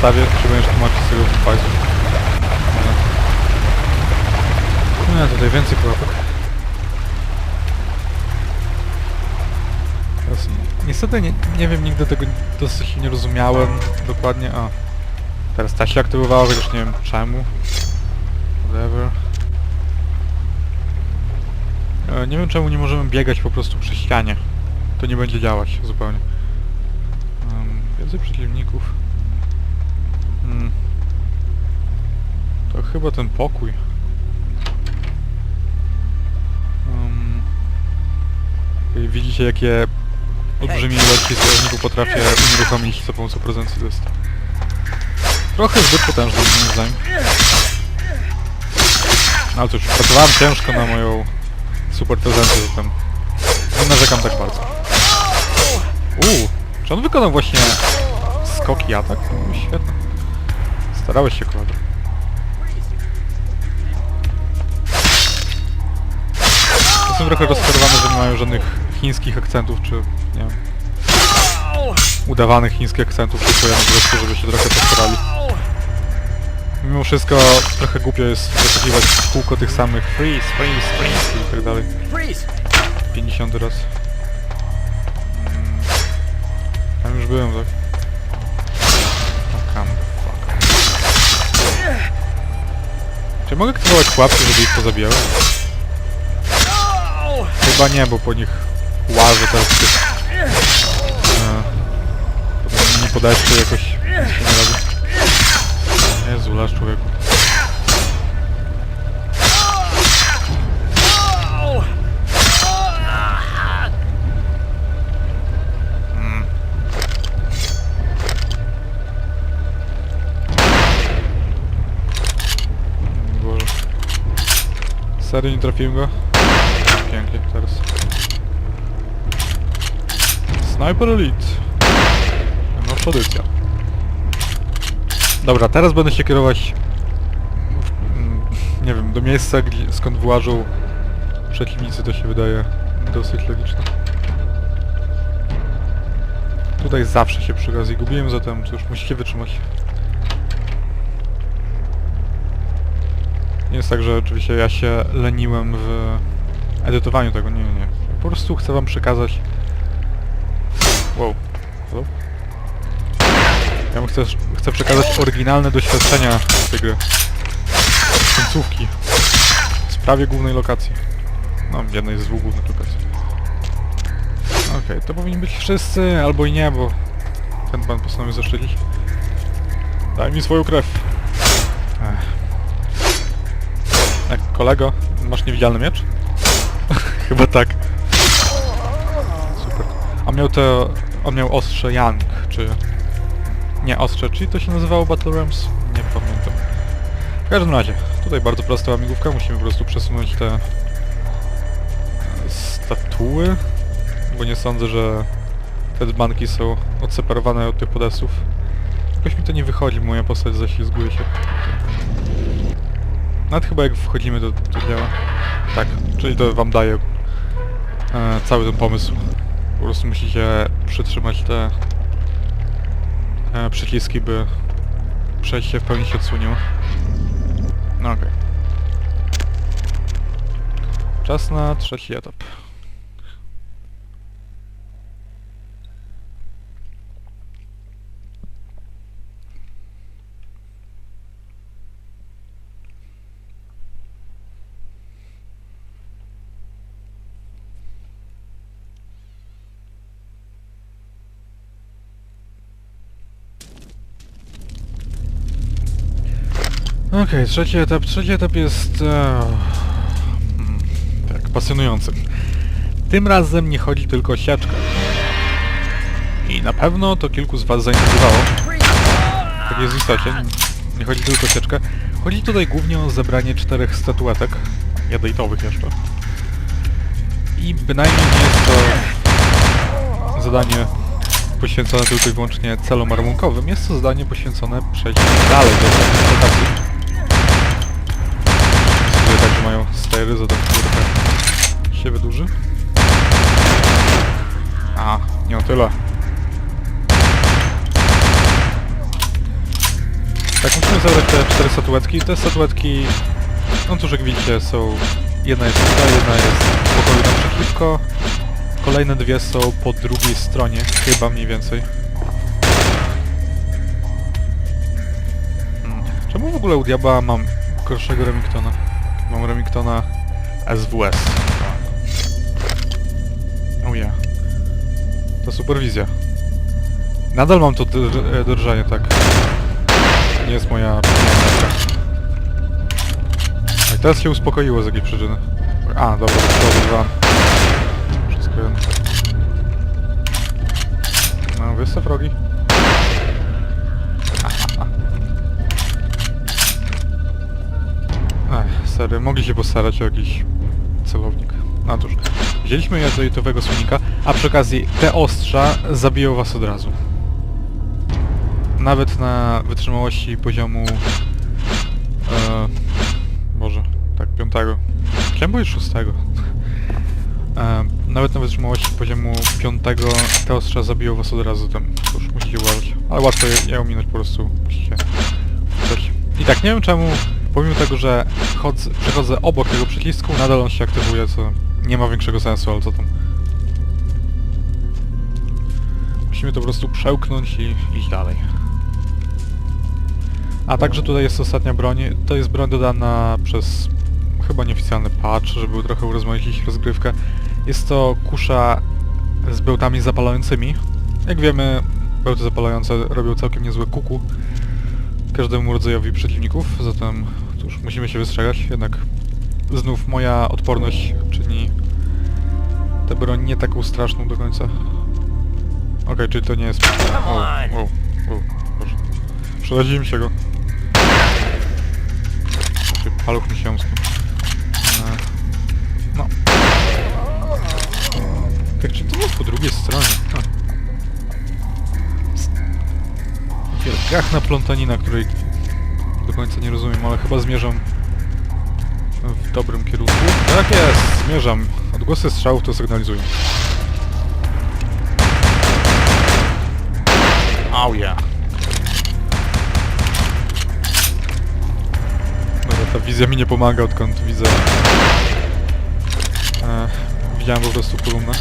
zostawię, czy będziesz tłumaczyć z tego. No, tutaj więcej pułapek. Niestety nie, nie wiem, nigdy tego dosyć nie rozumiałem dokładnie. A, teraz ta się aktywowała, chociaż nie wiem czemu. Whatever. E, nie wiem czemu nie możemy biegać po prostu przy ścianie. To nie będzie działać zupełnie. Um, więcej przeciwników. Chyba ten pokój. Um, widzicie jakie olbrzymie ilości strażników potrafię unieruchomić za pomocą prezencji. To jest trochę zbyt potężne moim zdaniem. No ale cóż, pracowałem ciężko na moją super prezencję, zatem nie narzekam tak bardzo. Uuu, czy on wykonał właśnie skok i atak? No, świetnie. Starałeś się, Jestem trochę rozczarowany, że nie mają żadnych chińskich akcentów, czy nie wiem, udawanych chińskich akcentów, czy ja po prostu, żeby się trochę postarali. Mimo wszystko trochę głupio jest wyszukiwać kółko tych samych freeze, freeze, freeze i tak dalej. Freeze! 50 raz. Mm. Tam już byłem, tak? Oh, come the fuck. Czy mogę aktywować pułapki, żeby ich pozabijały? Chyba nie, bo po nich łażę teraz. Eee, nie podeszły jakoś nie robi. Jezu, lasz człowieku. Mm. Boże. Serio nie trafiłem go? Teraz. Sniper Elite. No, pozycja. Dobra, teraz będę się kierować... mm, Nie wiem, do miejsca, gdzie, skąd włażą przeciwnicy, to się wydaje dosyć logiczne. Tutaj zawsze się przy okazji gubiłem, zatem cóż, musicie wytrzymać. Nie jest tak, że oczywiście ja się leniłem w edytowaniu tego, nie, nie. Po prostu chcę wam przekazać... Wow. Hello? Ja wam chcę, chcę przekazać oryginalne doświadczenia tej gry. Końcówki. W sprawie głównej lokacji. No, jednej z dwóch głównych lokacji. Okej, to powinni być wszyscy, albo i nie, bo ten pan postanowił zaszczycić. Daj mi swoją krew. Ech. Jak kolego, masz niewidzialny miecz? Chyba tak. Super. A miał to... On miał ostrze Yang, czy... Nie, ostrze, czyli to się nazywało Battle Rams? Nie pamiętam. W każdym razie, tutaj bardzo prosta łamigłówka, musimy po prostu przesunąć te... e, statuły, bo nie sądzę, że te dzbanki są odseparowane od tych podestów. Jakoś mi to nie wychodzi, moja postać zaślizguje się. Nawet chyba jak wchodzimy to, to działa. Tak, czyli to wam daje e, cały ten pomysł. Po prostu musicie przytrzymać te e, przyciski, by przejście w pełni się odsłoniło. No okej. Czas na trzeci etap. Okej, trzeci etap. Trzeci etap jest... E, mm, tak, pasjonujący. Tym razem nie chodzi tylko o sieczkę. I na pewno to kilku z was zainteresowało. Tak jest w istocie. Nie chodzi tylko o sieczkę. Chodzi tutaj głównie o zebranie czterech statuetek. Jadejtowych jeszcze. I bynajmniej nie jest to zadanie poświęcone tylko i wyłącznie celom armunkowym. Jest to zadanie poświęcone przejściu dalej do lokacji. Mają stery, za to trochę się wydłuży. A, nie o tyle. musimy zabrać te cztery statuetki. Te statuetki, no cóż jak widzicie, są... Jedna jest tutaj, jedna jest w pokoju naprzeciwko. Kolejne dwie są po drugiej stronie, chyba mniej więcej. Hmm. Czemu w ogóle u diabła mam gorszego Remingtona? Mam Remingtona SWS. Oh yeah. To superwizja. Nadal mam to drż- e, tak. Nie jest moja. I teraz się uspokoiło z jakiejś przyczyny. A, dobra, to dwa. Wszystko jedno. No, wystaw rogi. Serio, mogli się postarać o jakiś celownik. No cóż, wzięliśmy jazoitowego słonika, a przy okazji te ostrza zabiją was od razu. Nawet na wytrzymałości poziomu... E, Boże, tak, piątego. Chciałem powiedzieć szóstego. E, nawet na wytrzymałości poziomu piątego te ostrza zabiją was od razu, tam cóż, musicie uważać. Ale łatwo je, je ominąć, po prostu musicie. I tak, nie wiem czemu, pomimo tego, że chodzę, przechodzę obok tego przycisku, nadal on się aktywuje, co nie ma większego sensu, ale co tam. Musimy to po prostu przełknąć i iść dalej. A także tutaj jest ostatnia broń. To jest broń dodana przez chyba nieoficjalny patch, żeby trochę urozmaicić rozgrywkę. Jest to kusza z bełtami zapalającymi. Jak wiemy, bełty zapalające robią całkiem niezłe kuku każdemu rodzajowi przeciwników, zatem cóż, musimy się wystrzegać, jednak znów moja odporność czyni tę broń nie taką straszną do końca. Okej, czyli to nie jest... O, o, o, proszę. Przelazimy się go. Znaczy, paluch mi się omsknął. E, No. Tak, czy to jest po drugiej stronie? Wielgachna plątanina, której do końca nie rozumiem, ale chyba zmierzam w dobrym kierunku. Tak jest, zmierzam. Odgłosy strzałów to sygnalizują. Oh yeah. Dobra, ta wizja mi nie pomaga, odkąd widzę... E, widziałem po prostu kolumnę.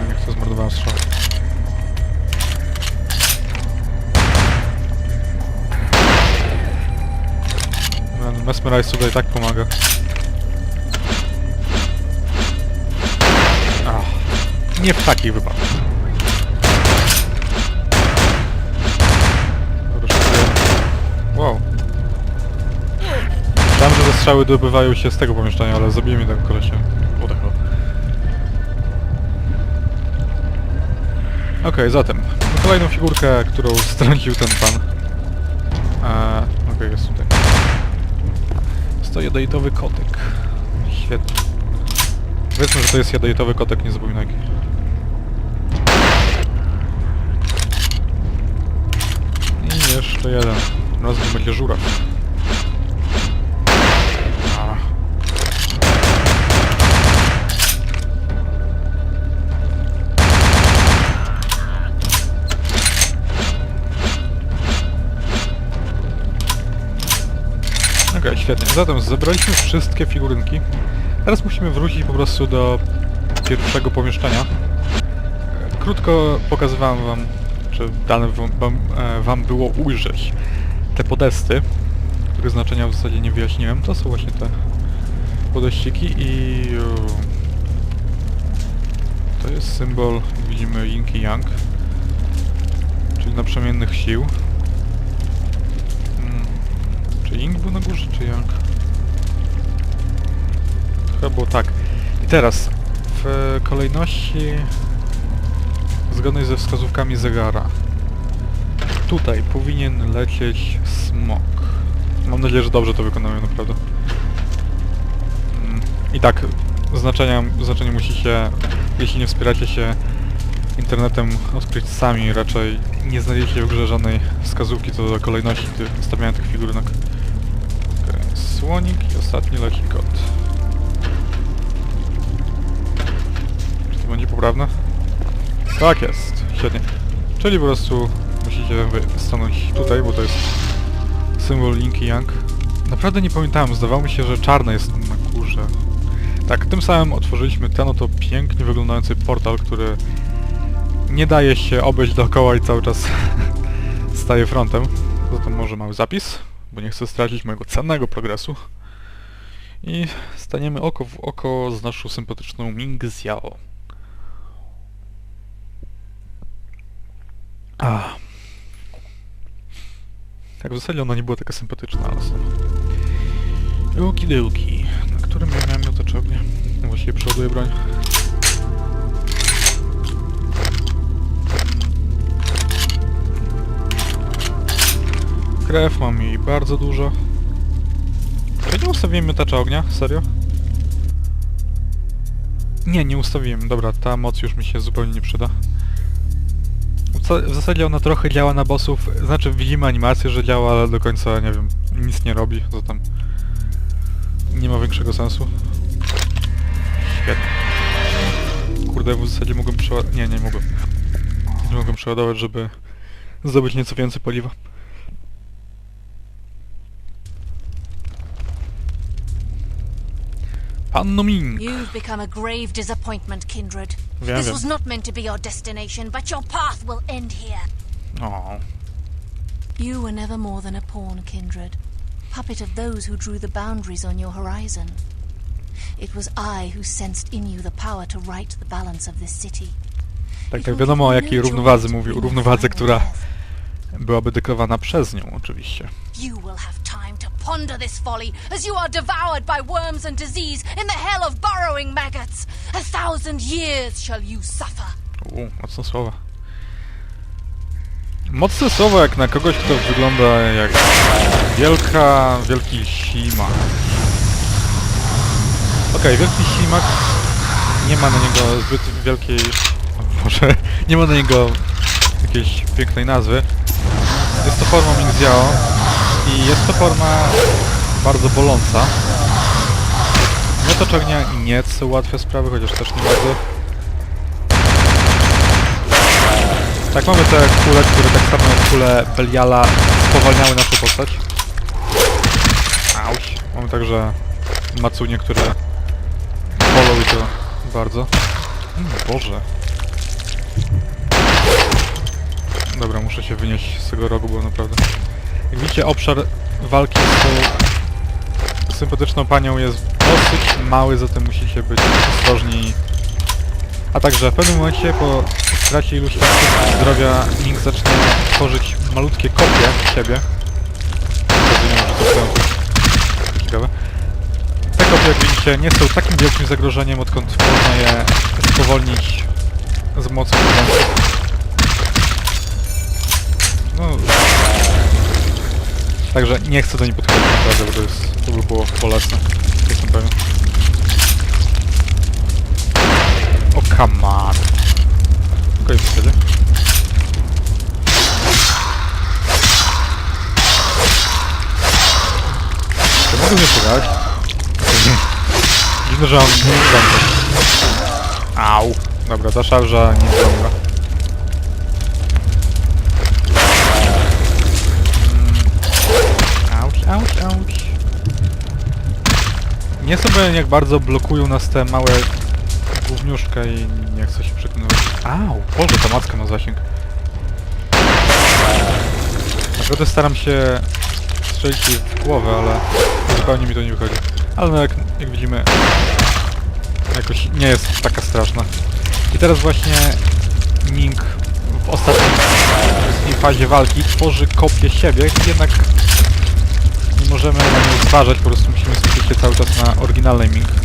A, niech to zmarnowałem strzał. Mesmerize tutaj tak pomaga. Ach, nie w takich wypadkach. Wow. Myślałem, że te strzały dobywają się z tego pomieszczenia, ale zabiję mnie tak kolesie. What. Okej, zatem. Mamy kolejną figurkę, którą strącił ten pan. Eee, okej, jest tutaj. Jest to jadeitowy kotek. Świetnie. Powiedzmy, że to jest jadeitowy kotek, nie zapominaj. I jeszcze jeden. Razem będzie żuraw. Świetnie. Zatem zebraliśmy wszystkie figurynki. Teraz musimy wrócić po prostu do pierwszego pomieszczenia. Krótko pokazywałem wam, czy dane wam, wam, e, było ujrzeć te podesty, których znaczenia w zasadzie nie wyjaśniłem. To są właśnie te podeściki i... e, To jest symbol, widzimy, Yin i Yang, czyli naprzemiennych sił. Ying był na górze, czy Yang? Chyba było tak. I teraz, w kolejności zgodnej ze wskazówkami zegara. Tutaj powinien lecieć smok. Mam nadzieję, że dobrze to wykonałem, naprawdę. Mm, I tak, znaczenia, znaczenie musicie, jeśli nie wspieracie się internetem, odkryć sami. Raczej nie znajdziecie w grze żadnej wskazówki co do kolejności stawiania tych figurynek. Słonik i ostatni leci kot. Czy to będzie poprawne? Tak jest, świetnie. Czyli po prostu musicie stanąć tutaj, bo to jest symbol Linky Young. Naprawdę nie pamiętałem, zdawało mi się, że czarne jest na górze. Tak, tym samym otworzyliśmy ten oto pięknie wyglądający portal, który nie daje się obejść dookoła i cały czas staje frontem. Zatem może mały zapis, bo nie chcę stracić mojego cennego progresu. I staniemy oko w oko z naszą sympatyczną Ming Xiao. A. Tak, w zasadzie ona nie była taka sympatyczna, ale są. Ukidełki. Na którym ja miałem miotacz ognia? Właściwie przeładuję broń. Krew mam jej bardzo dużo. Czy nie ustawiłem miotacza ognia? Serio? Nie, nie ustawiłem. Dobra, ta moc już mi się zupełnie nie przyda. W zasadzie ona trochę działa na bossów, znaczy widzimy animację, że działa, ale do końca, nie wiem, nic nie robi, zatem nie ma większego sensu. Świetnie. Kurde, w zasadzie mogłem przeładować... Nie, nie mogłem. Nie mogłem przeładować, żeby zdobyć nieco więcej paliwa. Panno! You've become a grave disappointment, Kindred. Wiem, this wiem. was not meant to be your destination, but your path will end here. O, You were never more than a pawn, Kindred. Puppet of those who drew the boundaries on your horizon. It was I who sensed in you the power to right the balance of this city. tak, tak wiadomo o jakiej no równowadze mówił. Równowadze, która. Byłaby dekowana przez nią, oczywiście. You will have time to ponder this folly as you are devoured by worms and disease in the hell of burrowing maggots. A thousand years shall you suffer. U, mocne słowa. Mocne słowa jak na kogoś, kto wygląda jak wielka, wielki ślimak. Okej, wielki ślimak nie ma na niego zbyt wielkiej... o Może nie ma na niego jakiejś pięknej nazwy. To forma Mingxiao i jest to forma bardzo boląca. Miotacz ognia nieco ułatwia sprawy, chociaż też nie bardzo. Tak, mamy te kule, które tak samo jak kule Beliala spowalniały naszą postać. Auć. Mamy także macunie, które bolą i to bardzo. Mm, Boże. Dobra, muszę się wynieść z tego rogu, bo naprawdę... Jak widzicie, obszar walki z tą sympatyczną panią jest dosyć mały, zatem musicie być ostrożni. A także w pewnym momencie po stracie iluś zdrowia Link zacznie tworzyć malutkie kopie siebie. Ciekawe. Te kopie, jak widzicie, nie są takim wielkim zagrożeniem, odkąd można je spowolnić z mocą. No... Także nie chcę do niej podchodzić naprawdę, bo to, jest, to by było bolesne. Jestem pewien. O, come on. Okej, w zasadzie. Czy mogę mnie pograć? Dziwne, że on nie zdąży. Au. Dobra, ta szarża nie zdąga. Auć. Nie sobie jak bardzo blokują nas te małe gówniuszka i nie chcę się przekonywać. Au, Boże, ta macka ma zasięg. Naprawdę staram się strzelić w głowę, ale zupełnie mi to nie wychodzi. Ale no jak, jak widzimy, jakoś nie jest taka straszna. I teraz właśnie Ming w ostatniej fazie walki tworzy kopię siebie, jednak możemy zważać, po prostu musimy skupić się cały czas na oryginalnej Ming.